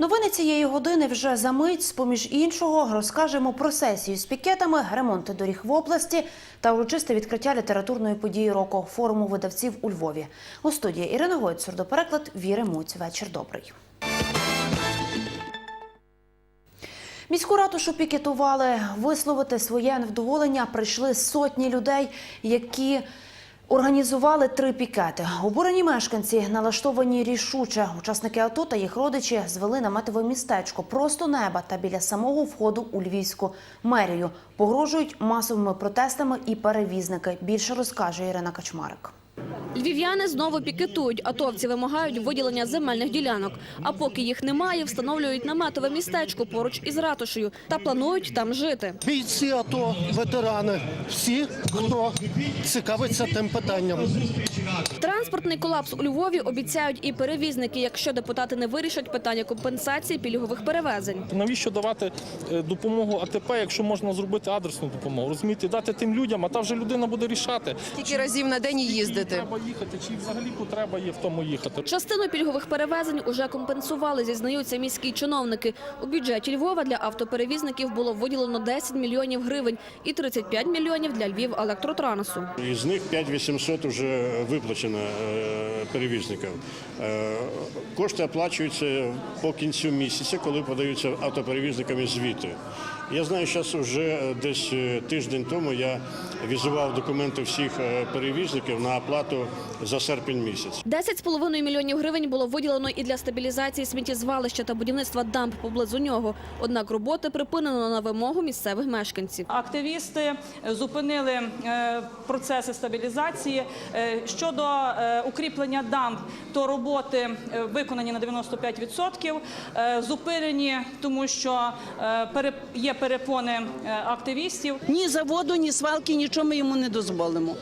Новини цієї години вже за мить. З-поміж іншого розкажемо про сесію з пікетами, ремонти доріг в області та урочисте відкриття літературної події року форуму видавців у Львові. У студії Ірина Гойт, сурдопереклад Віри Муць. Вечір добрий. Міську ратушу пікетували. Висловити своє невдоволення прийшли сотні людей, які організували три пікети. Обурені мешканці налаштовані рішуче. Учасники АТО та їх родичі звели наметове містечко просто неба та біля самого входу у львівську мерію. Погрожують масовими протестами і перевізники. Більше розкаже Ірина Качмарик. Львів'яни знову пікетують. Атовці вимагають виділення земельних ділянок. А поки їх немає, встановлюють наметове містечко поруч із ратушею та планують там жити. Бійці АТО, ветерани, всі, хто цікавиться тим питанням. Транспортний колапс у Львові обіцяють і перевізники, якщо депутати не вирішать питання компенсації пільгових перевезень. Навіщо давати е, допомогу АТП, якщо можна зробити адресну допомогу? Розумієте, дати тим людям, а та вже людина буде рішати. Скільки разів на день їздити? Треба їхати, чи взагалі треба є в тому їхати. Частину пільгових перевезень уже компенсували, зізнаються міські чиновники. У бюджеті Львова для автоперевізників було виділено 10 мільйонів гривень і 35 мільйонів для Львів електротрансу. Із них 5800 вже виплачено е, перевізникам. Е, Кошти оплачуються по кінцю місяця, коли подаються автоперевізниками звіти. Я знаю, зараз вже десь е, тиждень тому я візував документи всіх е, перевізників на оплату за серпень місяць. 10,5 мільйонів гривень було виділено і для стабілізації сміттєзвалища та будівництва дамб поблизу нього. Однак роботи припинено на вимогу місцевих мешканців. Активісти зупинили е, процеси стабілізації. Е, Щодо е, укріплення дамб, то роботи е, виконані на 95%. Е, Зупинені, тому що е, пере- є перепони е, активістів. Ні заводу, ні свалки, нічого ми йому не дозволимо.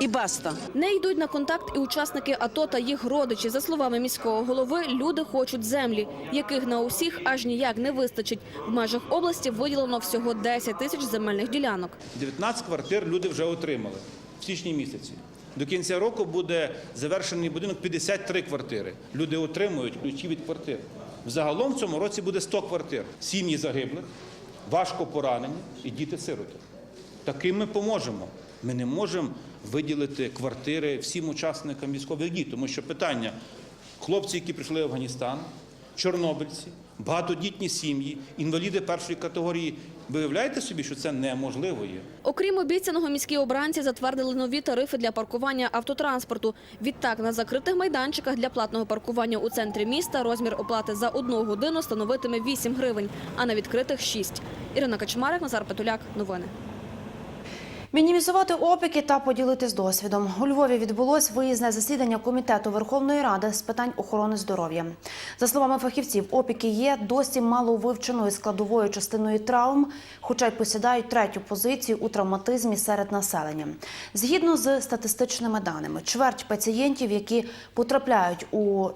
І баста. Не йдуть на контакт і учасники АТО та їх родичі. За словами міського голови, люди хочуть землі, яких на усіх аж ніяк не вистачить. В межах області виділено всього 10 тисяч земельних ділянок. 19 квартир люди вже отримали в січні місяці. До кінця року буде завершений будинок 53 квартири. Люди отримують ключі від квартир. Взагалом в цьому році буде 100 квартир. Сім'ї загиблих, важко поранені і діти-сироти. Таким ми поможемо. Ми не можемо виділити квартири всім учасникам військових дій, тому що питання хлопці, які прийшли в Афганістан, чорнобильці, багатодітні сім'ї, інваліди першої категорії. Ви уявляєте собі, що це неможливо є? Окрім обіцяного, міські обранці затвердили нові тарифи для паркування автотранспорту. Відтак, на закритих майданчиках для платного паркування у центрі міста розмір оплати за одну годину становитиме 8 гривень, а на відкритих – 6. Ірина Качмарик, Назар Петуляк. Новини. Мінімізувати опіки та поділитись досвідом. У Львові відбулось виїзне засідання комітету Верховної Ради з питань охорони здоров'я. За словами фахівців, опіки є досі маловивченою складовою частиною травм, хоча й посідають третю позицію у травматизмі серед населення. Згідно з статистичними даними, чверть пацієнтів, які потрапляють у,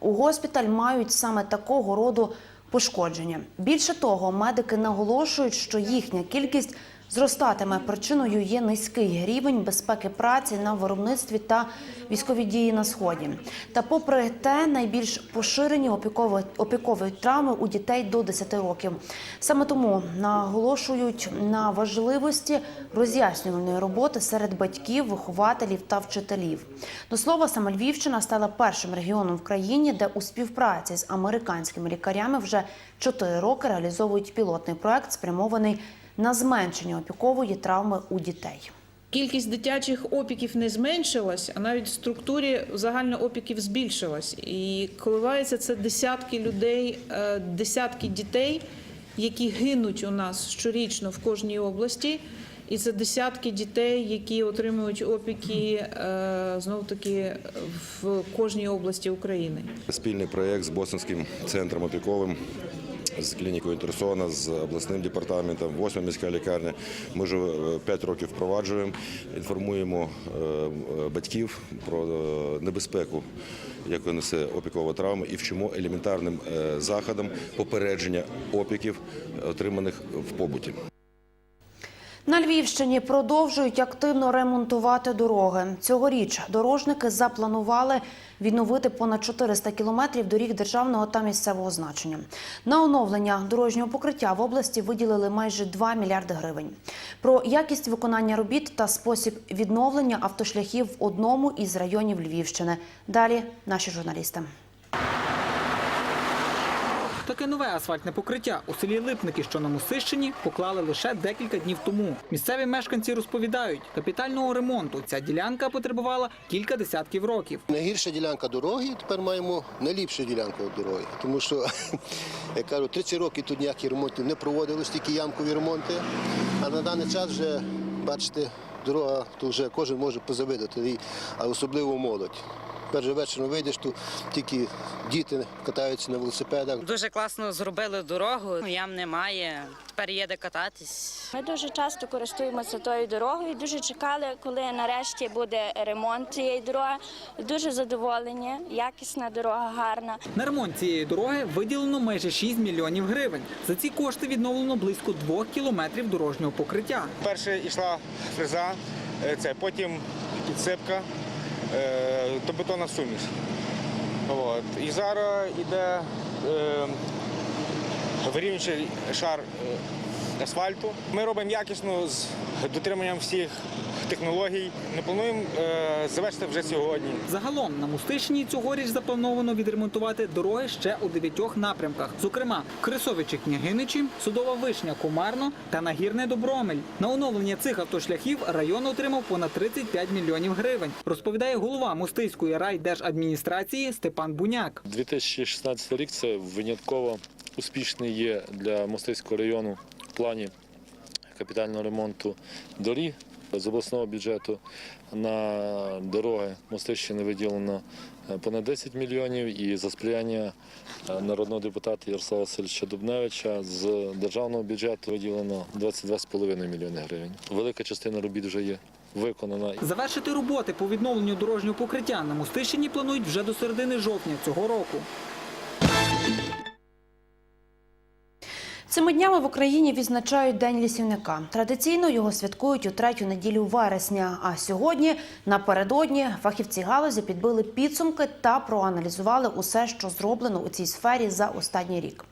у госпіталь, мають саме такого роду пошкодження. Більше того, медики наголошують, що їхня кількість зростатиме. Причиною є низький рівень безпеки праці на виробництві та військові дії на сході. Та, попри те, найбільш поширені опікові, опікові травми у дітей до 10 років. Саме тому наголошують на важливості роз'яснювальної роботи серед батьків, вихователів та вчителів. До слова, саме Львівщина стала першим регіоном в країні, де у співпраці з американськими лікарями вже 4 роки реалізовують пілотний проект, спрямований на зменшення опікової травми у дітей. Кількість дитячих опіків не зменшилась, а навіть в структурі загально опіків збільшилась. І коливається це десятки людей, е, десятки дітей, які гинуть у нас щорічно в кожній області. І це десятки дітей, які отримують опіки знов таки в кожній області України. Спільний проєкт з Бостонським центром опіковим. З клінікою Інтерсона, з обласним департаментом, восьма міська лікарня. Ми вже 5 років впроваджуємо, інформуємо е, е, батьків про е, небезпеку, яку несе опікова травма, і вчимо елементарним е, заходам попередження опіків, отриманих в побуті. На Львівщині продовжують активно ремонтувати дороги. Цьогоріч дорожники запланували відновити понад 400 кілометрів доріг державного та місцевого значення. На оновлення дорожнього покриття в області виділили майже 2 мільярди гривень. Про якість виконання робіт та спосіб відновлення автошляхів в одному із районів Львівщини. Далі наші журналісти. Таке нове асфальтне покриття у селі Липники, що на Мусищині, поклали лише декілька днів тому. Місцеві мешканці розповідають, капітального ремонту ця ділянка потребувала кілька десятків років. Найгірша ділянка дороги, тепер маємо найліпшу ділянку дороги. Тому що, як кажу, 30 років тут ніяких ремонтів не проводилось, тільки ямкові ремонти. А на даний час вже, бачите, дорога, то вже кожен може позавидати, а особливо молодь. Перший вечором вийдеш, то тільки діти катаються на велосипедах. Дуже класно зробили дорогу, ям немає, тепер є де кататись. Ми дуже часто користуємося тою дорогою. Дуже чекали, коли нарешті буде ремонт цієї дороги. Дуже задоволені, якісна дорога, гарна. На ремонт цієї дороги виділено майже 6 мільйонів гривень. За ці кошти відновлено близько двох кілометрів дорожнього покриття. Перше йшла фреза, е, це, потім підсипка, е, то бетонна суміш. От. І зараз йде е, вирівнюючий шар е, асфальту. Ми робимо якісно з дотриманням всіх технологій. Ми плануємо е, завершити вже сьогодні. Загалом на Мустишині цьогоріч заплановано відремонтувати дороги ще у дев'ятьох напрямках. Зокрема, Крисовичі Княгиничі, Судова Вишня Комарно та Нагірне Добромель. На оновлення цих автошляхів район отримав понад 35 мільйонів гривень. Розповідає голова Мустиської райдержадміністрації Степан Буняк. 2016 рік це винятково успішний є для Мостицького району плані капітального ремонту доріг. З обласного бюджету на дороги Мостищини виділено е, понад 10 мільйонів і за сприяння е, народного депутата Ярослава Васильовича Дубневича з державного бюджету виділено 22,5 мільйони гривень. Велика частина робіт вже є виконана. Завершити роботи по відновленню дорожнього покриття на Мустищині планують вже до середини жовтня цього року. Цими днями в Україні відзначають День лісівника. Традиційно його святкують у третю неділю вересня. А сьогодні, напередодні, фахівці галузі підбили підсумки та проаналізували усе, що зроблено у цій сфері за останній рік.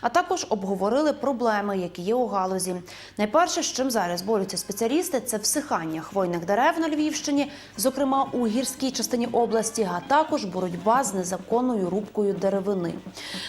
А також обговорили проблеми, які є у галузі. Найперше, з чим зараз борються спеціалісти, це всихання хвойних дерев на Львівщині, зокрема у гірській частині області, а також боротьба з незаконною рубкою деревини.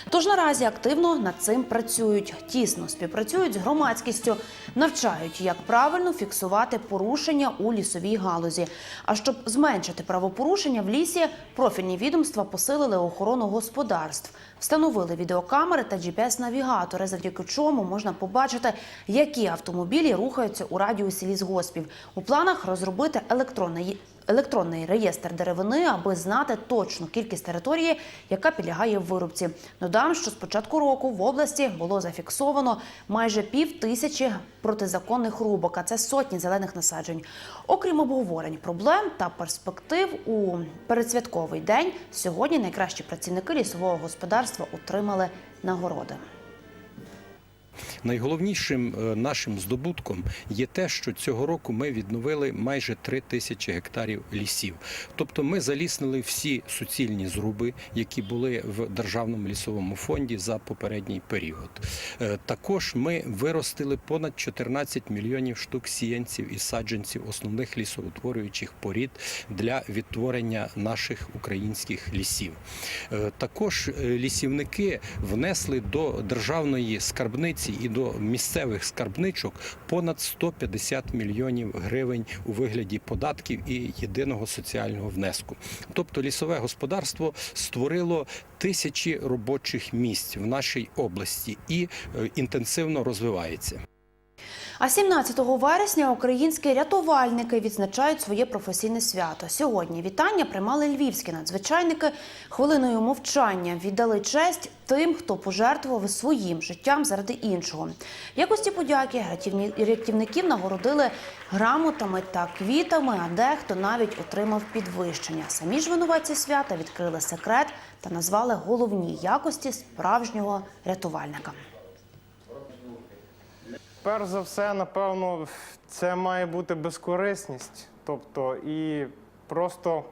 Тож наразі активно над цим працюють, тісно співпрацюють з громадськістю, навчають, як правильно фіксувати порушення у лісовій галузі. А щоб зменшити правопорушення в лісі, профільні відомства посилили охорону господарств, встановили відеокамери та GPS-навігатори, завдяки чому можна побачити, які автомобілі рухаються у радіусі лісгоспів. У планах розробити електронний електронний реєстр деревини, аби знати точну кількість території, яка підлягає вирубці. Додам, що з початку року в області було зафіксовано майже пів тисячі протизаконних рубок, а це сотні зелених насаджень. Окрім обговорень проблем та перспектив у передсвятковий день, сьогодні найкращі працівники лісового господарства отримали нагороди. Найголовнішим е, нашим здобутком є те, що цього року ми відновили майже 3 тисячі гектарів лісів. Тобто ми заліснили всі суцільні зруби, які були в державному лісовому фонді за попередній період. Е, Також ми виростили понад 14 мільйонів штук сіянців і саджанців основних лісоутворюючих порід для відтворення наших українських лісів. Е, Також лісівники внесли до державної скарбниці і до місцевих скарбничок понад 150 мільйонів гривень у вигляді податків і єдиного соціального внеску. Тобто лісове господарство створило тисячі робочих місць в нашій області і е, інтенсивно розвивається. А 17 вересня українські рятувальники відзначають своє професійне свято. Сьогодні вітання приймали львівські надзвичайники. Хвилиною мовчання віддали честь тим, хто пожертвував своїм життям заради іншого. Якості подяки рятівників нагородили грамотами та квітами, а дехто навіть отримав підвищення. Самі ж винуватці свята відкрили секрет та назвали головні якості справжнього рятувальника. Перш за все, напевно, це має бути безкорисність, тобто і просто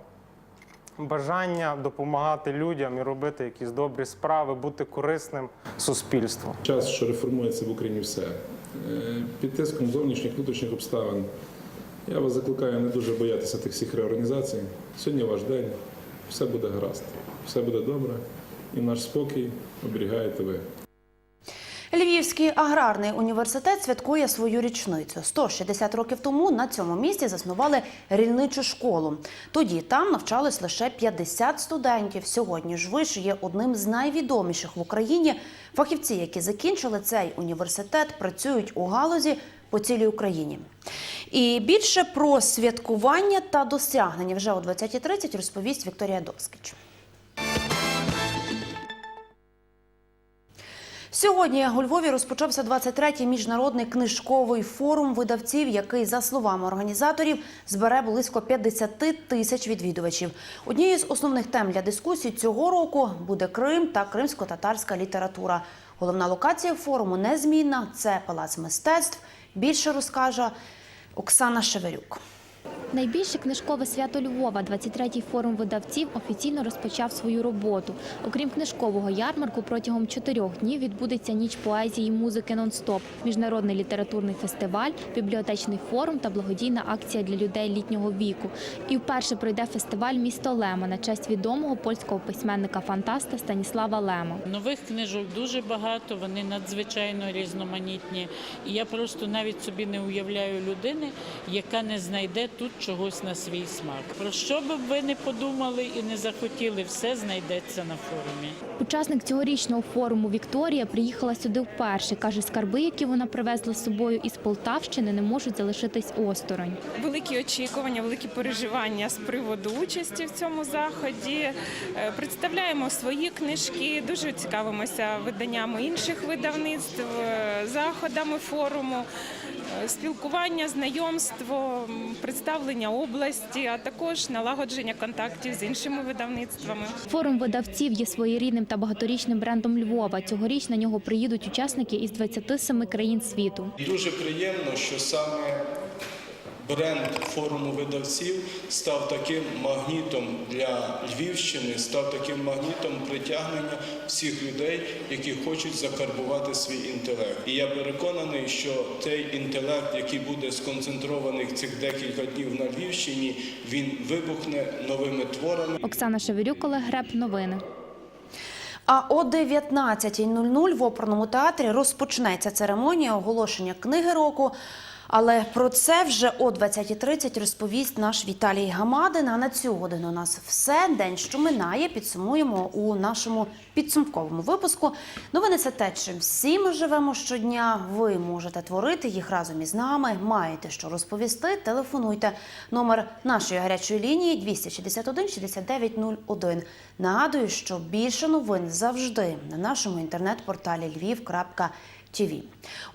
бажання допомагати людям і робити якісь добрі справи, бути корисним суспільству. Час, що реформується в Україні все. Е, Під тиском зовнішніх внутрішніх обставин. Я вас закликаю не дуже боятися тих всіх реорганізацій. Сьогодні ваш день, все буде гаразд, все буде добре, і наш спокій оберігаєте ви. Львівський аграрний університет святкує свою річницю. 160 років тому на цьому місці заснували рільничу школу. Тоді там навчались лише 50 студентів. Сьогодні ж виш є одним з найвідоміших в Україні. Фахівці, які закінчили цей університет, працюють у галузі по цілій Україні. І більше про святкування та досягнення вже о 20.30 розповість Вікторія Доскіч. Сьогодні у Львові розпочався 23-й міжнародний книжковий форум видавців, який, за словами організаторів, збере близько 50 тисяч відвідувачів. Однією з основних тем для дискусій цього року буде Крим та кримсько-татарська література. Головна локація форуму незмінна це палац мистецтв. Більше розкаже Оксана Шеверюк. Найбільше книжкове свято Львова, 23-й форум видавців, офіційно розпочав свою роботу. Окрім книжкового ярмарку, протягом чотирьох днів відбудеться ніч поезії і музики нон-стоп, міжнародний літературний фестиваль, бібліотечний форум та благодійна акція для людей літнього віку. І вперше пройде фестиваль місто Лема на честь відомого польського письменника-фантаста Станіслава Лема. Нових книжок дуже багато, вони надзвичайно різноманітні. І я просто навіть собі не уявляю людини, яка не знайде тут чогось на свій смак. Про що би ви не подумали і не захотіли, все знайдеться на форумі. Учасник цьогорічного форуму Вікторія приїхала сюди вперше. Каже, скарби, які вона привезла з собою із Полтавщини, не можуть залишитись осторонь. Великі очікування, великі переживання з приводу участі в цьому заході. Е, Представляємо свої книжки, дуже цікавимося виданнями інших видавництв, е, заходами форуму, спілкування, знайомство, представлення області, а також налагодження контактів з іншими видавництвами. Форум видавців є своєрідним та багаторічним брендом Львова. Цьогоріч на нього приїдуть учасники із 27 країн світу. Дуже приємно, що саме бренд форуму видавців став таким магнітом для Львівщини, став таким магнітом притягнення всіх людей, які хочуть закарбувати свій інтелект. І я переконаний, що той інтелект, який буде сконцентрований цих декілька днів на Львівщині, він вибухне новими творами. Оксана Шеверюк, Олег Греб. Новини. А о 19.00 в оперному театрі розпочнеться церемонія оголошення книги року. Але про це вже о 20.30 розповість наш Віталій Гамадин. А на цю годину у нас все. День, що минає, підсумуємо у нашому підсумковому випуску. Новини це те, чим всі ми живемо щодня. Ви можете творити їх разом із нами. Маєте що розповісти? Телефонуйте. Номер нашої гарячої лінії 261 69 01. Нагадую, що більше новин завжди на нашому інтернет-порталі lviv.tv.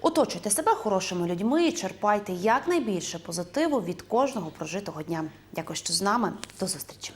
Оточуйте себе хорошими людьми і черпайте якнайбільше позитиву від кожного прожитого дня. Дякую, що з нами. До зустрічі.